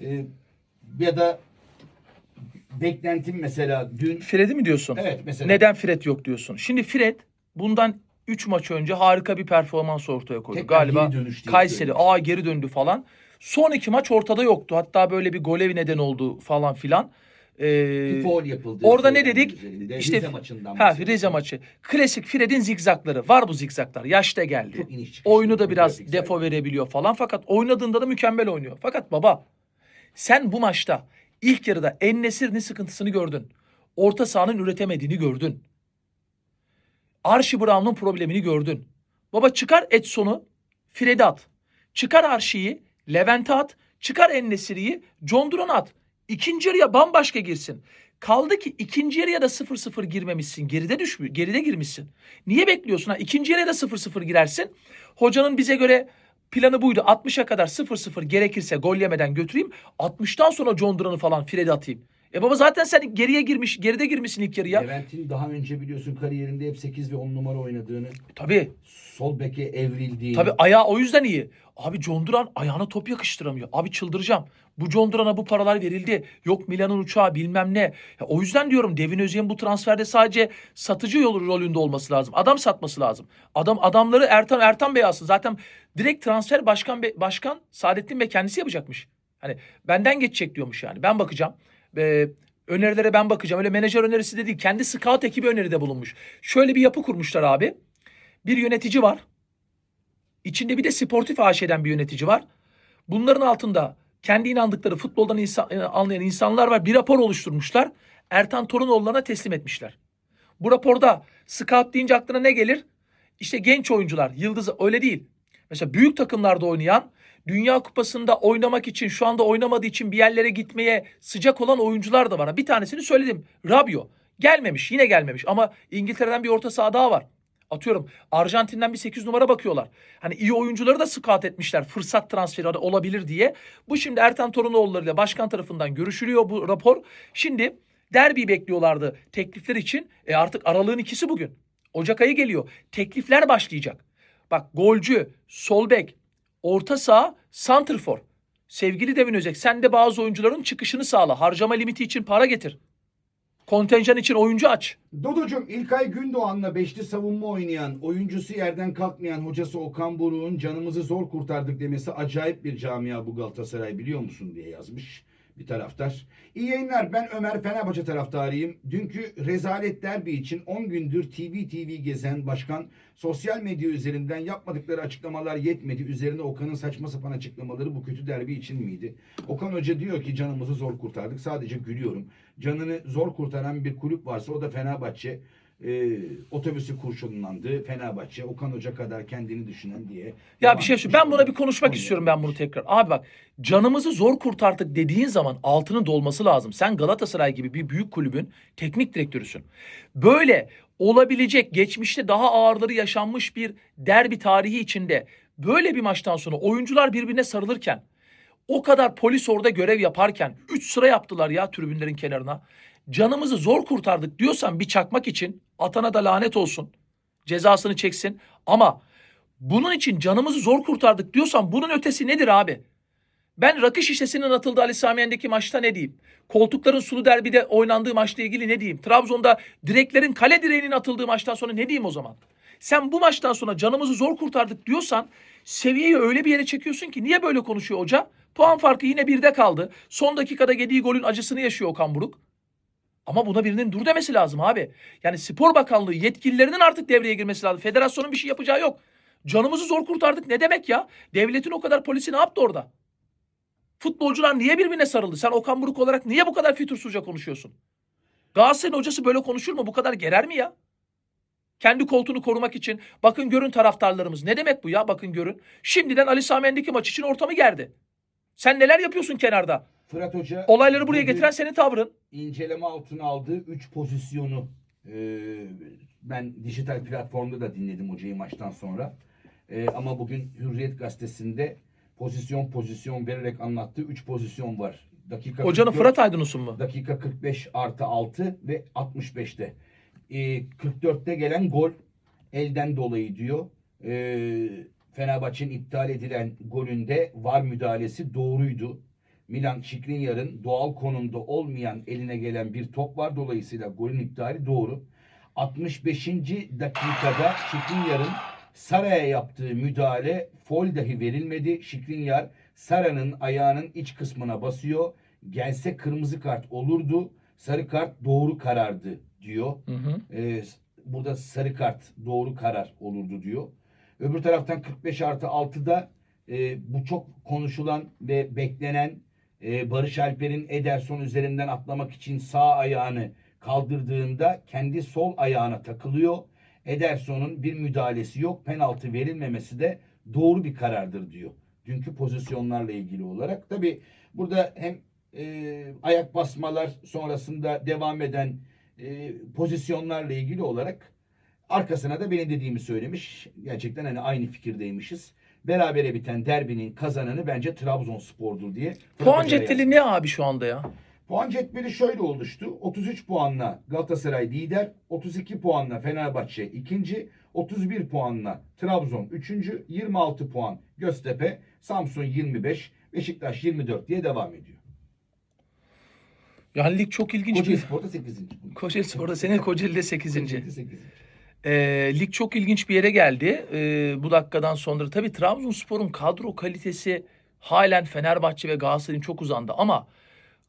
e, ya da beklentim mesela dün Fred'i mi diyorsun? evet mesela Neden Fred yok diyorsun? Şimdi Fred bundan 3 maç önce harika bir performans ortaya koydu. Tekrar Galiba geri dönüş diye Kayseri söylüyor. aa geri döndü falan. Son iki maç ortada yoktu. Hatta böyle bir gole neden oldu falan filan. Ee, bir foul yapıldı. orada ne dedik? üzerinde. İşte Rize maçından ha bahsediyorum. Rize maçı. Klasik Fred'in zigzakları. Var bu zigzaklar. Yaşta geldi. Çok iniş çıkış. Oyunu da biraz defo verebiliyor falan. Fakat oynadığında da mükemmel oynuyor. Fakat baba sen bu maçta ilk yarıda Ennesir'in sıkıntısını gördün. Orta sahanın üretemediğini gördün. Archie Brown'un problemini gördün. Baba çıkar Edson'u Fred'e at. Çıkar Archie'yi Levent'e at. Çıkar Ennesiri'yi John Duran'a at. İkinci yarıya bambaşka girsin. Kaldı ki ikinci yarıya da 0-0 girmemişsin. Geride düşmüş, geride girmişsin. Niye bekliyorsun ha? İkinci yarıya da 0-0 girersin. Hocanın bize göre planı buydu. 60'a kadar 0-0 gerekirse gol yemeden götüreyim. 60'tan sonra John Duran'ı falan Fred'e atayım. E baba zaten sen geriye girmiş, geride girmişsin ilk yarıya. Levent'in daha önce biliyorsun kariyerinde hep 8 ve 10 numara oynadığını, Tabii. sol beke evrildiğini. Tabii ayağı o yüzden iyi. Abi John Duran ayağına top yakıştıramıyor. Abi çıldıracağım. Bu John Duran'a bu paralar verildi. Yok Milan'ın uçağı bilmem ne. Ya o yüzden diyorum Devin Özyeğin bu transferde sadece satıcı yolu rolünde olması lazım. Adam satması lazım. Adam adamları Ertan Ertan Bey alsın. Zaten direkt transfer başkan başkan Saadettin Bey kendisi yapacakmış. Hani benden geçecek diyormuş yani. Ben bakacağım. Ee, önerilere ben bakacağım. Öyle menajer önerisi de değil. Kendi scout ekibi öneride bulunmuş. Şöyle bir yapı kurmuşlar abi. Bir yönetici var. İçinde bir de sportif AŞ'den bir yönetici var. Bunların altında kendi inandıkları futboldan insan, e, anlayan insanlar var. Bir rapor oluşturmuşlar. Ertan Torunoğulları'na teslim etmişler. Bu raporda scout deyince aklına ne gelir? İşte genç oyuncular, yıldız öyle değil. Mesela büyük takımlarda oynayan, Dünya Kupası'nda oynamak için, şu anda oynamadığı için bir yerlere gitmeye sıcak olan oyuncular da var. Bir tanesini söyledim. Rabio. Gelmemiş, yine gelmemiş ama İngiltere'den bir orta saha daha var. Atıyorum Arjantin'den bir 8 numara bakıyorlar. Hani iyi oyuncuları da scout etmişler. Fırsat transferi olabilir diye. Bu şimdi Ertan Torunoğulları ile başkan tarafından görüşülüyor bu rapor. Şimdi derbi bekliyorlardı teklifler için. E artık aralığın ikisi bugün. Ocak ayı geliyor. Teklifler başlayacak. Bak golcü, sol bek, orta saha, santrfor. Sevgili Devin Özek sen de bazı oyuncuların çıkışını sağla. Harcama limiti için para getir. Kontenjan için oyuncu aç. Dodocuğum İlkay Gündoğan'la beşli savunma oynayan, oyuncusu yerden kalkmayan hocası Okan Buruk'un canımızı zor kurtardık demesi acayip bir camia bu Galatasaray biliyor musun diye yazmış bir taraftar. İyi yayınlar ben Ömer Fenerbahçe taraftarıyım. Dünkü rezalet derbi için 10 gündür TV TV gezen başkan sosyal medya üzerinden yapmadıkları açıklamalar yetmedi. Üzerine Okan'ın saçma sapan açıklamaları bu kötü derbi için miydi? Okan Hoca diyor ki canımızı zor kurtardık. Sadece gülüyorum. Canını zor kurtaran bir kulüp varsa o da Fenerbahçe. Ee, otobüsü kurşunlandı. Fenerbahçe Okan Hoca kadar kendini düşünen diye. Ya bir şey söyleyeyim. Ben buna bir konuşmak Onu istiyorum ben bunu tekrar. Abi bak canımızı zor kurtardık dediğin zaman altının dolması lazım. Sen Galatasaray gibi bir büyük kulübün teknik direktörüsün. Böyle olabilecek geçmişte daha ağırları yaşanmış bir derbi tarihi içinde böyle bir maçtan sonra oyuncular birbirine sarılırken o kadar polis orada görev yaparken 3 sıra yaptılar ya tribünlerin kenarına. Canımızı zor kurtardık diyorsan bir çakmak için atana da lanet olsun. Cezasını çeksin. Ama bunun için canımızı zor kurtardık diyorsan bunun ötesi nedir abi? Ben rakı şişesinin atıldığı Ali Sami Yen'deki maçta ne diyeyim? Koltukların sulu derbide oynandığı maçla ilgili ne diyeyim? Trabzon'da direklerin kale direğinin atıldığı maçtan sonra ne diyeyim o zaman? Sen bu maçtan sonra canımızı zor kurtardık diyorsan seviyeyi öyle bir yere çekiyorsun ki niye böyle konuşuyor hoca? Puan farkı yine birde kaldı. Son dakikada yediği golün acısını yaşıyor Okan Buruk. Ama buna birinin dur demesi lazım abi. Yani spor bakanlığı yetkililerinin artık devreye girmesi lazım. Federasyonun bir şey yapacağı yok. Canımızı zor kurtardık ne demek ya? Devletin o kadar polisi ne yaptı orada? Futbolcular niye birbirine sarıldı? Sen Okan Buruk olarak niye bu kadar fütursuzca konuşuyorsun? Galatasaray'ın hocası böyle konuşur mu? Bu kadar gerer mi ya? Kendi koltuğunu korumak için bakın görün taraftarlarımız. Ne demek bu ya bakın görün. Şimdiden Ali Sami Yen'deki maç için ortamı gerdi. Sen neler yapıyorsun kenarda? Fırat Hoca Olayları buraya getiren senin tavrın. inceleme altına aldığı 3 pozisyonu e, ben dijital platformda da dinledim hocayı maçtan sonra. E, ama bugün Hürriyet gazetesinde pozisyon pozisyon vererek anlattığı 3 pozisyon var. Dakika Hocanın 44 Fırat Aydınus'un mu? Dakika 45 artı 6 ve 65'te. E, 44'te gelen gol elden dolayı diyor. E, Fenerbahçe'nin iptal edilen golünde var müdahalesi doğruydu. Milan Skriniar'ın doğal konumda olmayan eline gelen bir top var. Dolayısıyla golün iptali doğru. 65. dakikada Skriniar'ın Sara'ya yaptığı müdahale foul dahi verilmedi. Skriniar Sara'nın ayağının iç kısmına basıyor. Gelse kırmızı kart olurdu. Sarı kart doğru karardı diyor. Hı hı. Ee, burada sarı kart doğru karar olurdu diyor. Öbür taraftan 45 artı 6'da e, bu çok konuşulan ve beklenen e, Barış Alper'in Ederson üzerinden atlamak için sağ ayağını kaldırdığında kendi sol ayağına takılıyor. Ederson'un bir müdahalesi yok. Penaltı verilmemesi de doğru bir karardır diyor. Dünkü pozisyonlarla ilgili olarak. Tabi burada hem e, ayak basmalar sonrasında devam eden e, pozisyonlarla ilgili olarak arkasına da benim dediğimi söylemiş. Gerçekten hani aynı fikirdeymişiz. Berabere biten derbinin kazananı bence Trabzonspor'dur diye. Puan cetveli ne abi şu anda ya? Puan cetveli şöyle oluştu. 33 puanla Galatasaray lider, 32 puanla Fenerbahçe ikinci, 31 puanla Trabzon üçüncü, 26 puan Göztepe, Samsun 25, Beşiktaş 24 diye devam ediyor. Yani lig çok ilginç Kocaeli bir... Spor'da 8. Kocaeli Spor'da senin Kocaeli'de 8. Kocaeli 8. Ee, lig çok ilginç bir yere geldi. Ee, bu dakikadan sonra tabii Trabzonspor'un kadro kalitesi halen Fenerbahçe ve Galatasaray'ın çok uzandı ama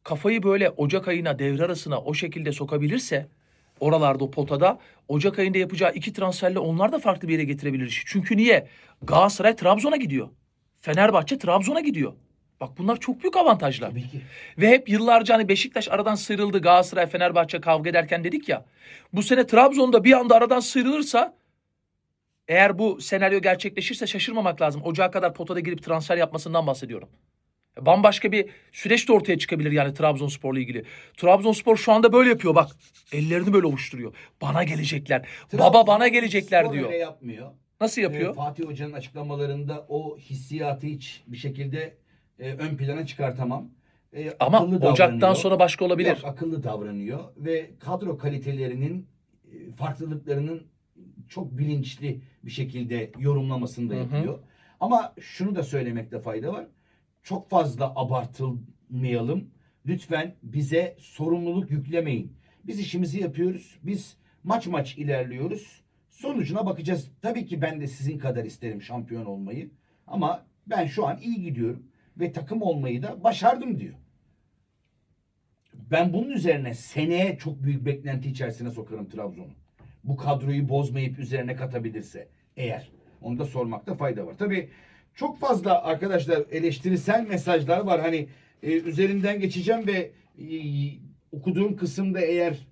kafayı böyle Ocak ayına devre arasına o şekilde sokabilirse oralarda o potada Ocak ayında yapacağı iki transferle onlar da farklı bir yere getirebilir işi. Çünkü niye? Galatasaray Trabzon'a gidiyor. Fenerbahçe Trabzon'a gidiyor. Bak bunlar çok büyük avantajlar. Tabii ki. Ve hep yıllarca hani Beşiktaş aradan sıyrıldı Galatasaray Fenerbahçe kavga ederken dedik ya. Bu sene Trabzon'da bir anda aradan sıyrılırsa eğer bu senaryo gerçekleşirse şaşırmamak lazım. Ocağa kadar potada girip transfer yapmasından bahsediyorum. Bambaşka bir süreç de ortaya çıkabilir yani Trabzonspor'la ilgili. Trabzonspor şu anda böyle yapıyor bak. Ellerini böyle ovuşturuyor. Bana gelecekler. Baba bana gelecekler diyor. öyle yapmıyor. Nasıl yapıyor? Ee, Fatih Hoca'nın açıklamalarında o hissiyatı hiç bir şekilde e, ön plana çıkartamam. E, Ama Ocak'tan sonra başka olabilir. Yok, akıllı davranıyor ve kadro kalitelerinin e, farklılıklarının çok bilinçli bir şekilde yorumlamasını da Hı hı. yapıyor. Ama şunu da söylemekte fayda var. Çok fazla abartılmayalım. Lütfen bize sorumluluk yüklemeyin. Biz işimizi yapıyoruz. Biz maç maç ilerliyoruz. Sonucuna bakacağız. Tabii ki ben de sizin kadar isterim şampiyon olmayı. Ama ben şu an iyi gidiyorum ve takım olmayı da başardım diyor. Ben bunun üzerine seneye çok büyük beklenti içerisine sokarım Trabzon'u. Bu kadroyu bozmayıp üzerine katabilirse eğer. Onu da sormakta fayda var. Tabii çok fazla arkadaşlar eleştirisel mesajlar var. Hani e, üzerinden geçeceğim ve e, okuduğum kısımda eğer